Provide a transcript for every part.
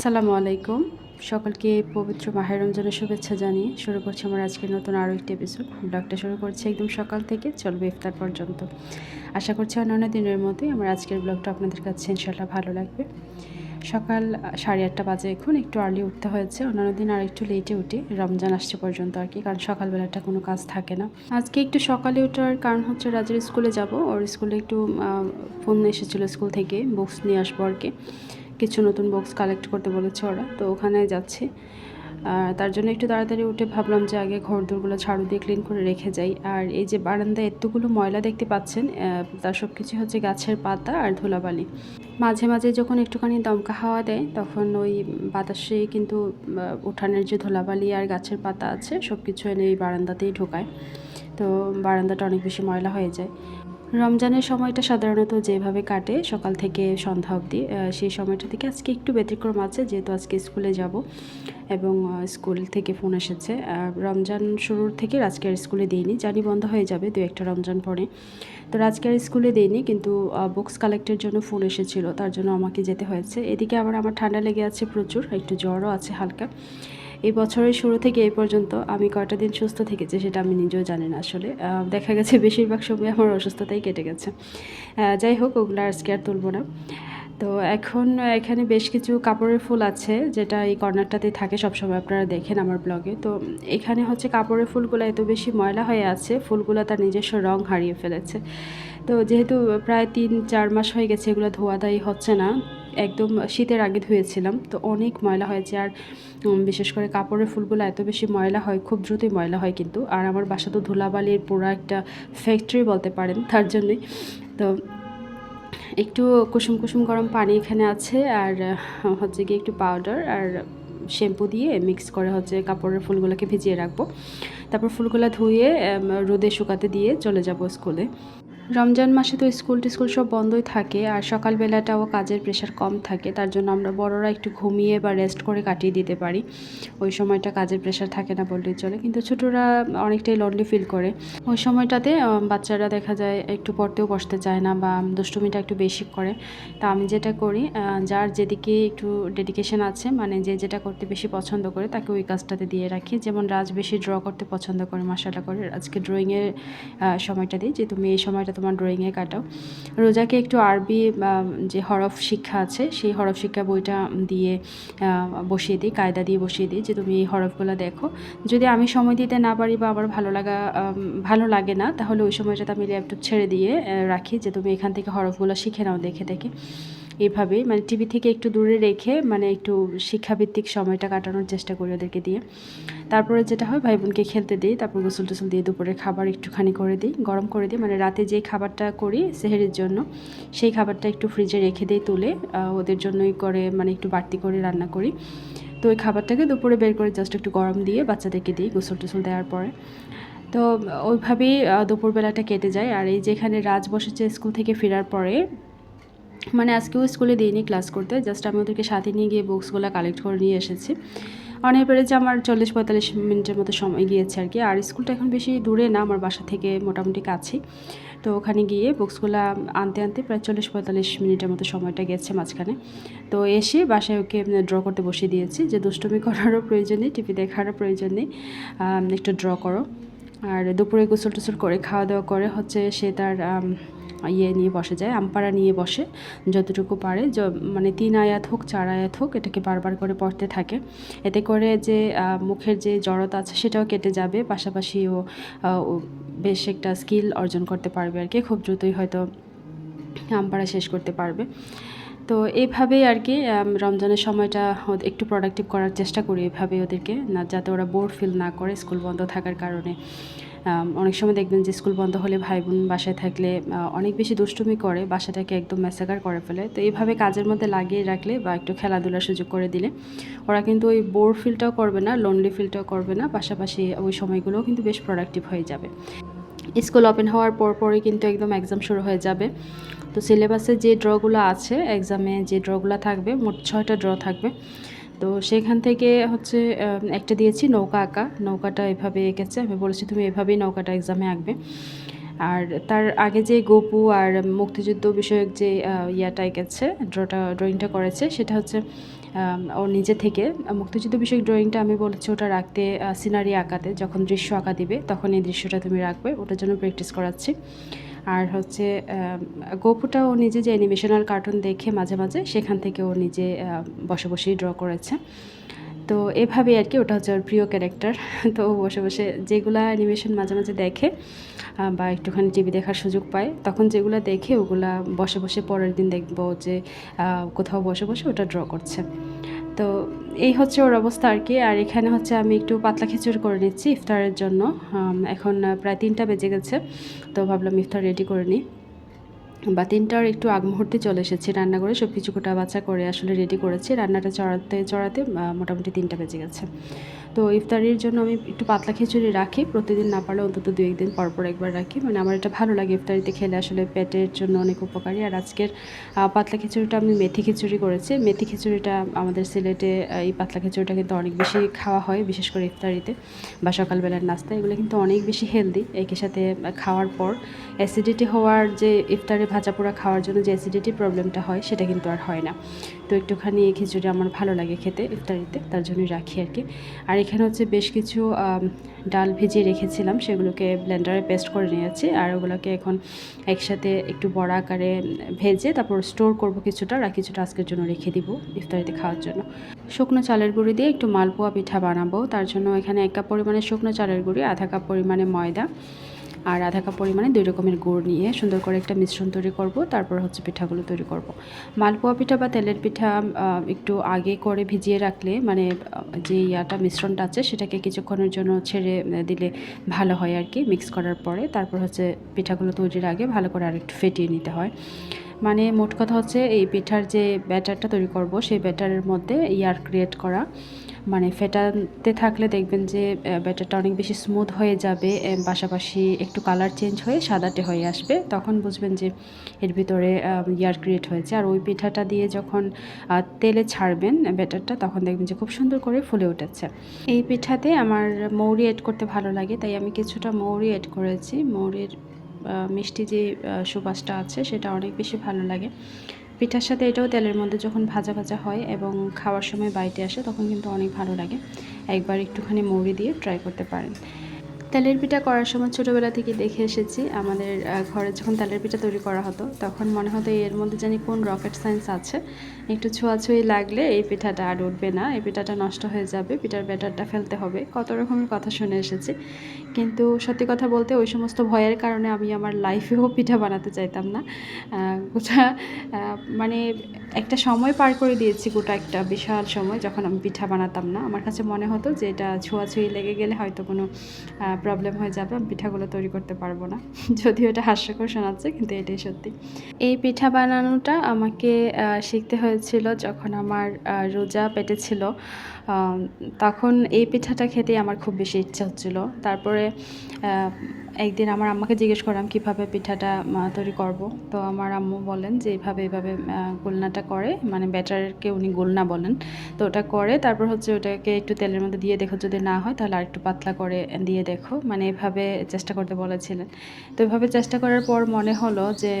আসসালামু আলাইকুম। সকলকে পবিত্র মাহের রমজানের শুভেচ্ছা জানিয়ে শুরু করছি আমার আজকের নতুন আরও একটি এপিসোড ব্লগটা শুরু করছি একদম সকাল থেকে চলবে ইফতার পর্যন্ত। আশা করছি অন্যান্য দিনের মতোই আমার আজকের ব্লগটা আপনাদের কাছে ইনশাল্লাহ ভালো লাগবে। সকাল সাড়ে আটটা বাজে এখন, একটু আর্লি উঠতে হয়েছে। অন্যান্য দিন আর একটু লেটে উঠি। রমজান আসছে পর্যন্ত আর কি, কারণ সকালবেলাটা কোনো কাজ থাকে না। আজকে একটু সকালে ওঠার কারণ হচ্ছে রাজের স্কুলে যাব। ওর স্কুলে একটু ফোন এসেছিল স্কুল থেকে বুকস নিয়ে আসব আর কি। কিছু নতুন বক্স কালেক্ট করতে বলেছে ওরা। তো ওখানে যাচ্ছি। তার জন্য একটু তাড়াতাড়ি উঠে ভাবলাম যে আগে ঘর দোরগুলো ঝাড়ু দিয়ে ক্লিন করে রেখে যাই। আর এই যে বারান্দায় এতগুলো ময়লা দেখতে পাচ্ছেন তার সব কিছু হচ্ছে গাছের পাতা আর ধুলাবালি। মাঝে মাঝে যখন একটুখানি দমকা হাওয়া দেয়, তখন ওই বাতাসে কিন্তু উঠানের যে ধুলাবালি আর গাছের পাতা আছে সব কিছু এনে এই বারান্দাতেই ঢোকায়। তো বারান্দাটা অনেক বেশি ময়লা হয়ে যায়। রমজানের সময়টা সাধারণত যেভাবে কাটে, সকাল থেকে সন্ধ্যা অবধি সেই সময়টা থেকে আজকে একটু ব্যতিক্রম আছে, যেহেতু আজকে স্কুলে যাব এবং স্কুল থেকে ফোন এসেছে। রমজান শুরুর থেকে আজকে আর স্কুলে দিইনি, জানি বন্ধ হয়ে যাবে দু একটা রমজান পরে। তো আজকে আর স্কুলে দিইনি, কিন্তু বুকস কালেক্টের জন্য ফোন এসেছিল, তার জন্য আমাকে যেতে হয়েছে। এদিকে আবার আমার ঠান্ডা লেগে আছে প্রচুর, একটু জ্বরও আছে হালকা। এই বছরের শুরু থেকে এই পর্যন্ত আমি কয়টা দিন সুস্থ থেকেছি সেটা আমি নিজেও জানি না আসলে। দেখা গেছে বেশিরভাগ সময় আমার অসুস্থতাই কেটে গেছে। যাই হোক, ওগুলো আজকে আর তুলব না। তো এখন এখানে বেশ কিছু কাপড়ের ফুল আছে, যেটা এই কর্নারটাতে থাকে সবসময় আপনারা দেখেন আমার ব্লগে। তো এখানে হচ্ছে কাপড়ের ফুলগুলো এত বেশি ময়লা হয়ে আছে, ফুলগুলো তার নিজস্ব রং হারিয়ে ফেলেছে। তো যেহেতু প্রায় তিন, চার মাস হয়ে গেছে এগুলো ধোয়াদাই হচ্ছে না একদম শীতের আগে ধুয়েছিলাম, তো অনেক ময়লা হয়েছে। আর বিশেষ করে কাপড়ের ফুলগুলো এত বেশি ময়লা হয়, খুব দ্রুতই ময়লা হয় কিন্তু। আর আমার বাসা তো ধুলাবালির পুরো একটা ফ্যাক্টরি বলতে পারেন তার জন্যই। তো একটু কুসুম কুসুম গরম পানি এখানে আছে, আর হচ্ছে গিয়ে একটু পাউডার আর শ্যাম্পু দিয়ে মিক্স করে হচ্ছে কাপড়ের ফুলগুলোকে ভিজিয়ে রাখব। তারপর ফুলগুলো ধুয়ে রোদে শুকাতে দিয়ে চলে যাব স্কুলে রমজান মাসে তো স্কুল টিস্কুল সব বন্ধই থাকে আর সকালবেলাটাও কাজের প্রেশার কম থাকে, তার জন্য আমরা বড়রা একটু ঘুমিয়ে বা রেস্ট করে কাটিয়ে দিতে পারি। ওই সময়টা কাজের প্রেশার থাকে না বললেই চলে, কিন্তু ছোটরা অনেকটাই লনলি ফিল করে। ওই সময়টাতে বাচ্চারা দেখা যায় একটু পড়তেও বসতে চায় না বা দুষ্টুমিটা একটু বেশি করে। তা আমি যেটা করি যার যেদিকে একটু ডেডিকেশন আছে মানে যে যেটা করতে বেশি পছন্দ করে, তাকে ওই কাজটাতে দিয়ে রাখি। যেমন রাজ বেশি ড্র করতে পছন্দ করে মাসালা করে। আজকে ড্রয়িংয়ের সময়টা দিই, যে তুমি এই সময়টা তোমার ড্রয়িংয়ে কাটাও। রোজাকে একটু আরবি যে হরফ শিক্ষা আছে, সেই হরফ শিক্ষা বইটা দিয়ে বসিয়ে দিই, কায়দা দিয়ে বসিয়ে দিই যে তুমি এই হরফগুলো দেখো। যদি আমি সময় দিতে না পারি বা আমার ভালো লাগা ভালো লাগে না, তাহলে ওই সময়টাতে আমি ল্যাপটপ ছেড়ে দিয়ে রাখি যে তুমি এখান থেকে হরফগুলো শিখে নাও দেখে দেখে। এভাবে মানে টিভি থেকে একটু দূরে রেখে মানে একটু শিক্ষাভিত্তিক সময়টা কাটানোর চেষ্টা করি ওদেরকে দিয়ে। তারপরে যেটা হয় ভাই বোনকে খেলতে দিই, তারপর গোসল টোসল দিয়ে দুপুরে খাবার একটুখানি করে দিই, গরম করে দিই। মানে রাতে যে খাবারটা করি, সেহেরির জন্য, সেই খাবারটা একটু ফ্রিজে রেখে দিই তুলে ওদের জন্যই করে মানে একটু বাড়তি করে রান্না করি। তো ওই খাবারটাকে দুপুরে বের করে জাস্ট একটু গরম দিয়ে বাচ্চাদেরকে দিই গোসল টোসল দেওয়ার পরে। তো ওইভাবেই দুপুরবেলাটা কেটে যায়। আর এই যেখানে রাজ বসেছে স্কুল থেকে ফেরার পরে মানে আজকেও স্কুলে দিইনি, ক্লাস করতে। জাস্ট আমি ওদেরকে সাথে নিয়ে গিয়ে বুকসগুলো কালেক্ট করে নিয়ে এসেছি। অনেক পেরেছে আমার চল্লিশ পঁয়তাল্লিশ মিনিটের মতো সময় গিয়েছে আর কি। আর স্কুলটা এখন বেশি দূরে না, আমার বাসা থেকে মোটামুটি কাছে তো ওখানে গিয়ে বুকসগুলো আনতে আনতে প্রায় চল্লিশ পঁয়তাল্লিশ মিনিটের মতো সময়টা গেছে মাঝখানে। তো এসে বাসায় ওকে ড্র করতে বসিয়ে দিয়েছি যে দুষ্টমি করারও প্রয়োজন নেই, টিভি দেখারও প্রয়োজন নেই। একটু ড্র করো। আর দুপুরে গোসল টুসল করে খাওয়া দাওয়া করে হচ্ছে সে তার ইয়ে নিয়ে বসে যায়, আমপাড়া নিয়ে বসে, যতটুকু পারে মানে তিন আয়াত হোক, চার আয়াত হোক, এটাকে বারবার করে পড়তে থাকে। এতে করে যে মুখের যে জড়তা আছে, সেটাও কেটে যাবে। পাশাপাশি ও বেশ একটা স্কিল অর্জন করতে পারবে আর কি, খুব দ্রুতই হয়তো আমপাড়া শেষ করতে পারবে। তো এইভাবেই আর কি রমজানের সময়টা একটু প্রোডাক্টিভ করার চেষ্টা করি এভাবে ওদেরকে, না, যাতে ওরা বোর ফিল না করে, স্কুল বন্ধ থাকার কারণে। অনেক সময় দেখবেন যে স্কুল বন্ধ হলে ভাই বোন বাসায় থাকলে অনেক বেশি দুষ্টুমি করে, বাসাটাকে একদম ম্যাসাকার করে ফেলে। তো এইভাবে কাজের মধ্যে লাগিয়ে রাখলে বা একটু খেলাধুলার সুযোগ করে দিলে, ওরা কিন্তু ওই বোর ফিলটাও করবে না লোনলি ফিলটাও করবে না, পাশাপাশি ওই সময়গুলোও কিন্তু বেশ প্রোডাক্টিভ হয়ে যাবে। স্কুল ওপেন হওয়ার পর পরই কিন্তু একদম এক্সাম শুরু হয়ে যাবে। তো সিলেবাসে যে ড্রগুলো আছে এক্সামে যে ড্রগুলো থাকবে, মোট ছয়টা ড্র থাকবে। তো সেখান থেকে হচ্ছে একটা দিয়েছি নৌকা আঁকা। নৌকাটা এভাবে এঁকেছে। আমি বলেছি, তুমি এভাবেই নৌকাটা এক্সামে আঁকবে। আর তার আগে যে গপু আর মুক্তিযুদ্ধ বিষয়ক যে ইয়াটা এঁকেছে ড্রটা ড্রয়িংটা করেছে, সেটা হচ্ছে ও নিজে থেকে, মুক্তিযুদ্ধ বিষয়ক ড্রয়িংটা আমি বলেছি ওটা রাখতে সিনারি আঁকাতে। যখন দৃশ্য আঁকা দিবে, তখন এই দৃশ্যটা তুমি রাখবে। ওটার জন্য প্র্যাকটিস করাচ্ছি। আর হচ্ছে গোপুটা ও নিজে যে অ্যানিমেশনাল কার্টুন দেখে মাঝে মাঝে সেখান থেকে ও নিজে বসে বসেই ড্র করেছে। তো এভাবেই আর কি, ওটা হচ্ছে ওর প্রিয় ক্যারেক্টার তো বসে বসে যেগুলা অ্যানিমেশন মাঝে মাঝে দেখে বা একটুখানি টিভি দেখার সুযোগ পায়, তখন যেগুলো দেখে ওগুলা বসে বসে পরের দিন দেখব যে কোথাও বসে বসে ওটা ড্র করছে। তো এই হচ্ছে ওর অবস্থা আর কি। আর এখানে হচ্ছে আমি একটু পাতলা খিচুড়ি করে নিচ্ছি ইফতারের জন্য। এখন প্রায় তিনটা বেজে গেছে। তো ভাবলাম ইফতার রেডি করে নিই। বা তিনটার একটু আগ মুহূর্তে চলে এসেছি রান্না করে সব কিছু কোটা বাচ্চা করে আসলে রেডি করেছি। রান্নাটা চড়াতে চড়াতে মোটামুটি তিনটা বেজে গেছে। তো ইফতারির জন্য আমি একটু পাতলা খিচুড়ি রাখি, প্রতিদিন না পারলে অন্তত দু একদিন পর পর একবার রাখি। মানে আমার এটা ভালো লাগে ইফতারিতে খেলে আসলে পেটের জন্য অনেক উপকারী। আর আজকের পাতলা খিচুড়িটা আমি মেথি খিচুড়ি করেছি। মেথি খিচুড়িটা আমাদের সিলেটে এই পাতলা খিচুড়িটা কিন্তু অনেক বেশি খাওয়া হয়, বিশেষ করে ইফতারিতে বা সকালবেলার নাস্তা এগুলো কিন্তু অনেক বেশি হেলদি একই সাথে খাওয়ার পর অ্যাসিডিটি হওয়ার যে ইফতারে ভাজা পোড়া খাওয়ার জন্য যে অ্যাসিডিটি প্রবলেমটা হয়, সেটা কিন্তু আর হয় না। তো একটুখানি খিচুড়ি আমার ভালো লাগে খেতে, ইফতারিতে, তার জন্যই রাখি আর কি। আর এখানে হচ্ছে বেশ কিছু ডাল ভিজিয়ে রেখেছিলাম, সেগুলোকে ব্লেন্ডারে পেস্ট করে নিয়েছি আর ওগুলোকে এখন একসাথে একটু বড় আকারে ভেজে তারপর স্টোর করব কিছুটা, আর কিছুটা আজকের জন্য রেখে দিব ইফতারিতে খাওয়ার জন্য। শুকনো চালের গুঁড়ি দিয়ে একটু মালপোয়া পিঠা বানাবো, তার জন্য এখানে এক কাপ পরিমাণে শুকনো চালের গুঁড়ি, আধা কাপ পরিমাণে ময়দা আর আধা কাপ পরিমাণে দুই রকমের গুড় নিয়ে সুন্দর করে একটা মিশ্রণ তৈরি করব, তারপর হচ্ছে পিঠাগুলো তৈরি করব। মালপোয়া পিঠা বা তেলের পিঠা একটু আগে করে ভিজিয়ে রাখলে মানে যে ইয়াটা মিশ্রণটা আছে, সেটাকে কিছুক্ষণের জন্য ছেড়ে দিলে ভালো হয় আর কি, মিক্স করার পরে তারপর হচ্ছে পিঠাগুলো তৈরির আগে ভালো করে আরেকটু ফেটিয়ে নিতে হয়। মানে মোট কথা হচ্ছে এই পিঠার যে ব্যাটারটা তৈরি করব, সেই ব্যাটারের মধ্যে ইয়ার ক্রিয়েট করা মানে ফেটাতে থাকলে দেখবেন যে ব্যাটারটা অনেক বেশি স্মুথ হয়ে যাবে পাশাপাশি একটু কালার চেঞ্জ হয়ে সাদাটে হয়ে আসবে। তখন বুঝবেন যে, এর ভিতরে ইয়ার ক্রিয়েট হয়েছে। আর ওই পিঠাটা দিয়ে যখন তেলে ছাড়বেন ব্যাটারটা, তখন দেখবেন যে খুব সুন্দর করে ফুলে উঠেছে। এই পিঠাতে আমার মৌরি এড করতে ভালো লাগে, তাই আমি কিছুটা মৌরি এড করেছি। মৌরির মিষ্টি যে সুবাসটা আছে, সেটা অনেক বেশি ভালো লাগে। পিঠার সাথে এটাও তেলের মধ্যে যখন ভাজা ভাজা হয় এবং খাওয়ার সময় বাইটে আসে, তখন কিন্তু অনেক ভালো লাগে। একবার একটুখানি মৌরি দিয়ে ট্রাই করতে পারেন। তেলের পিঠা করার সময় ছোটোবেলা থেকে দেখে এসেছি, আমাদের ঘরে যখন তেলের পিঠা তৈরি করা হতো, তখন মনে হতো এর মধ্যে জানি কোন রকেট সায়েন্স আছে। একটু ছোঁয়াছুঁই লাগলে এই পিঠাটা আর উঠবে না, এই পিঠাটা নষ্ট হয়ে যাবে, পিঠার ব্যাটারটা ফেলতে হবে। কত রকমের কথা শুনে এসেছি। কিন্তু সত্যি কথা বলতে ওই সমস্ত ভয়ের কারণে আমি আমার লাইফেও পিঠা বানাতে চাইতাম না। গোটা মানে একটা সময় পার করে দিয়েছি, গোটা একটা বিশাল সময় যখন আমি পিঠা বানাতাম না। আমার কাছে মনে হতো যে এটা ছোঁয়াছুঁই লেগে গেলে হয়তো কোনো প্রবলেম হয়ে যাবে, আমি পিঠাগুলো তৈরি করতে পারব না। যদিও এটা হাস্যকর শোনাচ্ছে, কিন্তু এটাই সত্যি। এই পিঠা বানানোটা আমাকে শিখতে হয়েছিল যখন আমার রোজা পেটে ছিল তখন এই পিঠাটা খেতে আমার খুব বেশি ইচ্ছা হচ্ছিল। তারপরে একদিন আমার আম্মাকে জিজ্ঞেস করলাম কীভাবে পিঠাটা তৈরি করব। তো আমার আম্মু বলেন যে, এইভাবে এইভাবে গোলনাটা করে। মানে ব্যাটারকে উনি গোলনা বলেন। তো ওটা করে, তারপর হচ্ছে ওটাকে একটু তেলের মধ্যে দিয়ে দেখো যদি না হয়, তাহলে আর একটু পাতলা করে দিয়ে দেখো। মানে এভাবে চেষ্টা করতে বলেছিলেন। তো এভাবে চেষ্টা করার পর মনে হলো যে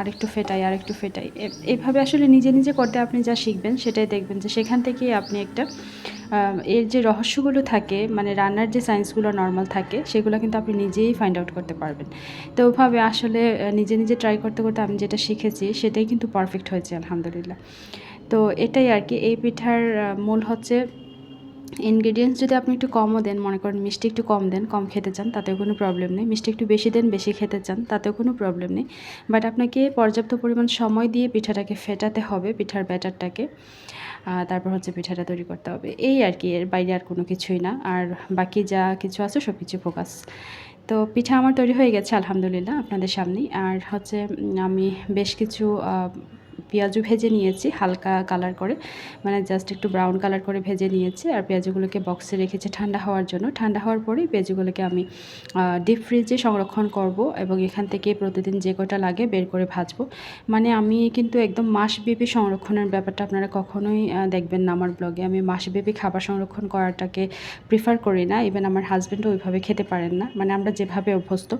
আরেকটু ফেটাই আরেকটু ফেটাই। এভাবে আসলে নিজে নিজে করতে আপনি যা শিখবেন, সেটাই দেখবেন যে, সেখান থেকেই আপনি একটা এর যে রহস্যগুলো থাকে মানে রান্নার যে সায়েন্সগুলো নর্মাল থাকে, সেগুলো কিন্তু আপনি নিজেই ফাইন্ড আউট করতে পারবেন। তো ওভাবে আসলে নিজে নিজে ট্রাই করতে করতে আমি যেটা শিখেছি, সেটাই কিন্তু পারফেক্ট হয়েছে, আলহামদুলিল্লাহ। তো এটাই আর কি, এই পিঠার মূল হচ্ছে ইনগ্রিডিয়েন্টস যদি আপনি একটু কমও দেন, মনে করেন মিষ্টি একটু কম দেন, কম খেতে চান, তাতেও কোনো প্রবলেম নেই। মিষ্টি একটু বেশি দেন, বেশি খেতে চান, তাতেও কোনো প্রবলেম নেই। বাট আপনাকে পর্যাপ্ত পরিমাণ সময় দিয়ে পিঠাটাকে ফেটাতে হবে, পিঠার ব্যাটারটাকে তারপর হচ্ছে পিঠাটা তৈরি করতে হবে। এই আর কি, এর বাইরে আর কোনো কিছুই না। আর বাকি যা কিছু আছে সব কিছু ফোকাস। তো পিঠা আমার তৈরি হয়ে গেছে, আলহামদুলিল্লাহ, আপনাদের সামনেই। আর হচ্ছে আমি বেশ কিছু পেঁয়াজও ভেজে নিয়েছি, হালকা কালার করে। মানে জাস্ট একটু ব্রাউন কালার করে ভেজে নিয়েছি আর পেঁয়াজগুলোকে বক্সে রেখেছি ঠান্ডা হওয়ার জন্য। ঠান্ডা হওয়ার পরেই পেঁয়াজগুলোকে আমি ডিপ ফ্রিজে সংরক্ষণ করব এবং এখান থেকে প্রতিদিন যে কটা লাগে বের করে ভাজবো। মানে আমি কিন্তু একদম মাসব্যাপী সংরক্ষণের ব্যাপারটা আপনারা কখনোই দেখবেন না আমার ব্লগে আমি মাসব্যাপী খাবার সংরক্ষণ করাটাকে প্রিফার করি না। ইভেন আমার হাজব্যান্ডও ওইভাবে খেতে পারেন না। মানে আমরা যেভাবে অভ্যস্ত।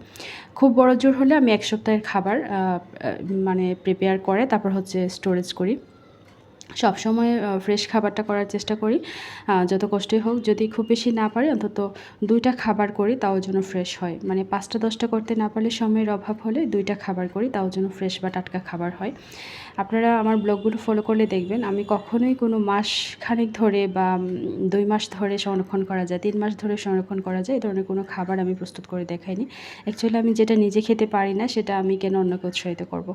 খুব বড় জোর হলে আমি এক সপ্তাহের খাবার মানে প্রিপেয়ার করে, তারপর হচ্ছে স্টোরেজ করি। সবসময় ফ্রেশ খাবারটা করার চেষ্টা করি। যত কষ্টই হোক, যদি খুব বেশি না পারি, অন্তত দুইটা খাবার করি, তাও যেন ফ্রেশ হয়। মানে পাঁচটা, দশটা করতে না পারলে সময়ের অভাব হলে দুইটা খাবার করি, তাও যেন ফ্রেশ বা টাটকা খাবার হয়। আপনারা আমার ব্লগগুলো ফলো করলে দেখবেন, আমি কখনোই কোনো মাস খানিক ধরে বা দুই মাস ধরে সংরক্ষণ করা যায়, তিন মাস ধরে সংরক্ষণ করা যায়, এই ধরনের কোনো খাবার আমি প্রস্তুত করে দেখাইনি। অ্যাকচুয়ালি আমি যেটা নিজে খেতে পারি না, সেটা আমি কেন অন্যকে উৎসাহিত করব?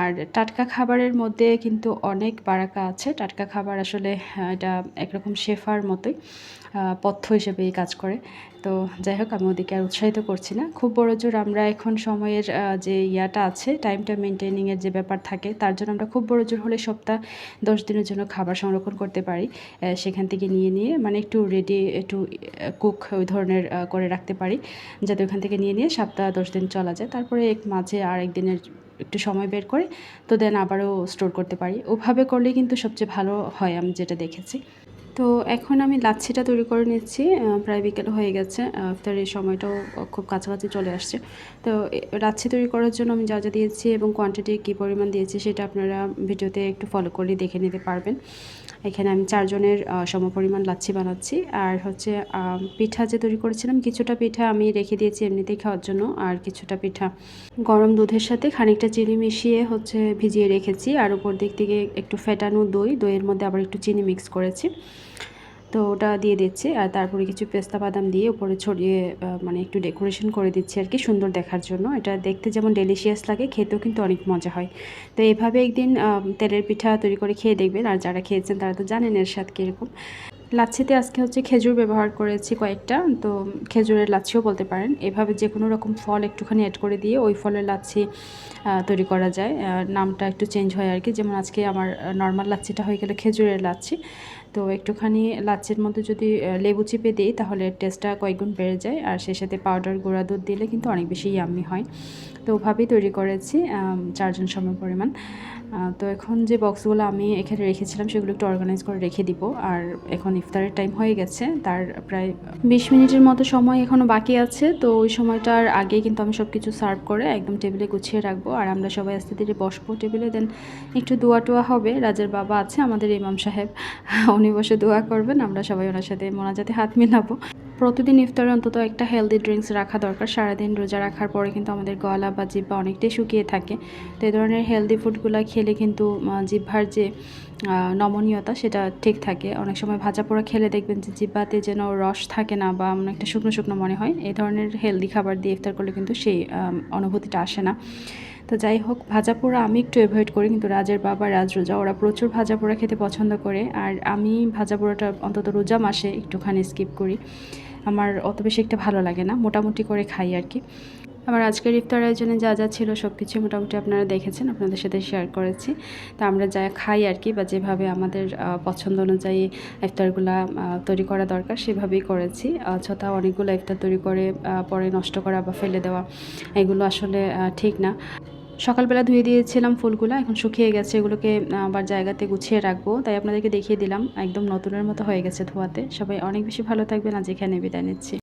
আর টাটকা খাবারের মধ্যে কিন্তু অনেক বারাকা আছে। টাটকা খাবার আসলে এটা একরকম শেফার মতোই পথ্য হিসেবে এই কাজ করে। তো যাই হোক, আমি ওদিকে আর উৎসাহিত করছি না। খুব বড় জোর আমরা এখন সময়ের যে ইয়াটা আছে টাইমটা মেনটেনিংয়ের যে ব্যাপার থাকে, তার জন্য আমরা খুব বড় জোর হলে সপ্তাহ দশ দিনের জন্য খাবার সংরক্ষণ করতে পারি। সেখান থেকে নিয়ে নিয়ে মানে একটু রেডি একটু কুক ওই ধরনের করে রাখতে পারি। যাতে ওখান থেকে নিয়ে নিয়ে সপ্তাহ দশ দিন চলা যায়। তারপরে এক মাঝে আর একদিনের একটু সময় বের করে, তো দেন আবারও স্টোর করতে পারি। ওভাবে করলে কিন্তু সবচেয়ে ভালো হয়, আমি যেটা দেখেছি। তো এখন আমি লাচ্ছিটা তৈরি করে নিচ্ছি প্রায় বিকেল হয়ে গেছে ইফতারের সময়টাও খুব কাছাকাছি চলে আসছে। তো লাচ্ছি তৈরি করার জন্য আমি যা যা দিয়েছি এবং কোয়ান্টিটি কী পরিমাণ দিয়েছি সেটা আপনারা ভিডিওতে একটু ফলো করে দেখে নিতে পারবেন। এখানে আমি চারজনের সমপরিমাণ লাচ্ছি বানাচ্ছি। আর হচ্ছে পিঠা যে তৈরি করেছিলাম, কিছুটা পিঠা আমি রেখে দিয়েছি এমনিতেই খাওয়ার জন্য, আর কিছুটা পিঠা গরম দুধের সাথে খানিকটা চিনি মিশিয়ে হচ্ছে ভিজিয়ে রেখেছি। আর উপর দিক থেকে একটু ফেটানো দই, দইয়ের মধ্যে আবার একটু চিনি মিক্স করেছি। তো ওটা দিয়ে দিচ্ছি আর তারপরে কিছু পেস্তা বাদাম দিয়ে উপরে ছড়িয়ে মানে একটু ডেকোরেশন করে দিচ্ছি আর কি সুন্দর দেখার জন্য। এটা দেখতে যেমন ডেলিশিয়াস লাগে, খেতেও কিন্তু অনেক মজা হয়। তো এভাবে একদিন তেলের পিঠা তৈরি করে খেয়ে দেখবেন। আর যারা খেয়েছেন তারা তো জানেন এর স্বাদ কীরকম। লাচ্ছিতে আজকে হচ্ছে খেজুর ব্যবহার করেছি কয়েকটা। তো খেজুরের লাচ্ছিও বলতে পারেন। এভাবে যে কোনো রকম ফল একটুখানি অ্যাড করে দিয়ে ওই ফলের লাচ্ছি তৈরি করা যায়। নামটা একটু চেঞ্জ হয় আর কি। যেমন আজকে আমার নর্মাল লাচ্ছিটা হয়ে গেল খেজুরের লাচ্ছি। তো একটুখানি লাচ্ছের মধ্যে যদি লেবু চিপে দিই, তাহলে টেস্টটা কয়েকগুণ বেড়ে যায়। আর সেই সাথে পাউডার গুঁড়া দুধ দিলে কিন্তু অনেক বেশি ইয়াম্মি হয়। তো ওভাবেই তৈরি করেছি চারজন সম পরিমাণ তো এখন যে বক্সগুলো আমি এখানে রেখেছিলাম, সেগুলো একটু অর্গানাইজ করে রেখে দিব। আর এখন ইফতারের টাইম হয়ে গেছে, তার প্রায় বিশ মিনিটের মতো সময় এখনও বাকি আছে। তো ওই সময়টার আগে কিন্তু আমি সব কিছু সার্ভ করে একদম টেবিলে গুছিয়ে রাখব। আর আমরা সবাই আস্তে ধীরে বসবো টেবিলে দেন একটু দোয়া টোয়া হবে। রাজার বাবা আছে, আমাদের ইমাম সাহেব, উনি বসে দোয়া করবেন। আমরা সবাই ওনার সাথে মোনাজাতে হাত মিলাবো। প্রতিদিন ইফতারে অন্তত একটা হেলদি ড্রিঙ্কস রাখা দরকার। সারাদিন রোজা রাখার পরে কিন্তু আমাদের গলা বা জিব্বা অনেকটাই শুকিয়ে থাকে। তো এই ধরনের হেলদি ফুডগুলো খেলে কিন্তু জিহ্বার যে নমনীয়তা সেটা ঠিক থাকে। অনেক সময় ভাজা পোড়া খেলে দেখবেন যে জিব্বাতে যেন রস থাকে না বা অনেকটা শুকনো শুকনো মনে হয়। এই ধরনের হেলদি খাবার দিয়ে ইফতার করলে কিন্তু সেই অনুভূতিটা আসে না। তো যাই হোক, ভাজা পোড়া আমি একটু অ্যাভয়েড করি কিন্তু রাজের বাবা, রাজ রোজা, ওরা প্রচুর ভাজা পোড়া খেতে পছন্দ করে। আর আমি ভাজা পোড়াটা অন্তত রোজা মাসে একটুখানি স্কিপ করি। আমার অত বেশি একটা ভালো লাগে না, মোটামুটি করে খাই আর কি। আমার আজকের ইফতার আয়োজনে যা যা ছিল সব কিছু মোটামুটি আপনারা দেখেছেন, আপনাদের সাথে শেয়ার করেছি। তা আমরা যা খাই আর কি বা যেভাবে আমাদের পছন্দ অনুযায়ী ইফতারগুলা তৈরি করা দরকার সেভাবেই করেছি। ছতা অনেকগুলো ইফতার তৈরি করে পরে নষ্ট করা বা ফেলে দেওয়া, এগুলো আসলে ঠিক না। সকালবেলা ধুয়ে দিয়েছিলাম ফুলগুলো, এখন শুকিয়ে গেছে, এগুলোকে আবার জায়গাতে গুছিয়ে রাখব। তাই আপনাদেরকে দেখিয়ে দিলাম, একদম নতুনের মতো হয়ে গেছে ধোয়াতে। সবাই অনেক বেশি ভালো থাকবেন, আজ এখানে বিদায় নিচ্ছি।